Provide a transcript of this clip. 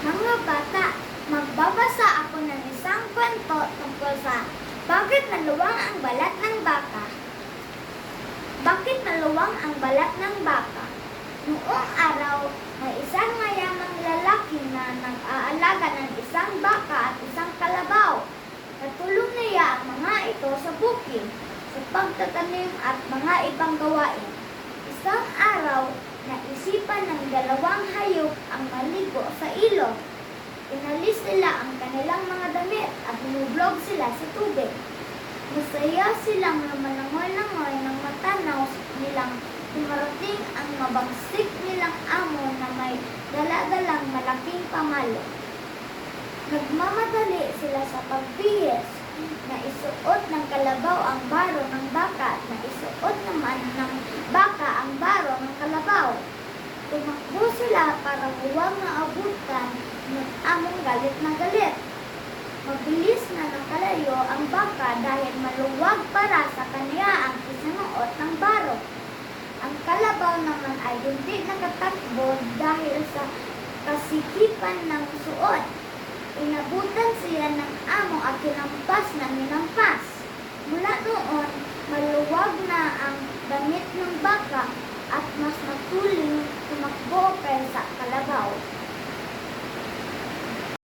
Mga bata, magbabasa ako ng isang kwento tungkol sa bakit naluwang ang balat ng baka. Bakit naluwang ang balat ng baka? Noong araw, may isang mayamang lalaki na nag-aalaga ng isang baka at isang kalabaw. Natulong niya ang mga ito sa bukid, sa pagtatanim at mga ibang gawain. Isang araw, naisipan ng dalawang hayop ang maligo sa ilog. Inalis nila ang kanilang mga damit at hinublog sila sa tubig. Masaya silang lumalangoy-langoy ng matanaw nilang dumarating ang mabagsik nilang amo na may daladalang malaking pamalo. Nagmamadali sila sa pagbihis na isuot ng kalabaw ang baro ng baka at na isuot naman ng baka ang baro ng kalabaw. Tumakbo sila para huwag maabutan ng among galit na galit. Mabilis na nakalayo ang baka dahil maluwag para sa kanya ang isinuot ng baro. Ang kalabaw naman ay hindi nakatakbo dahil sa kasikipan ng suot. Inabutan siya ng amo at kinampas na ninampas. Mula noon, maluwag na ang damit ng baka at mas matuling tumakbo kaysa kalabaw.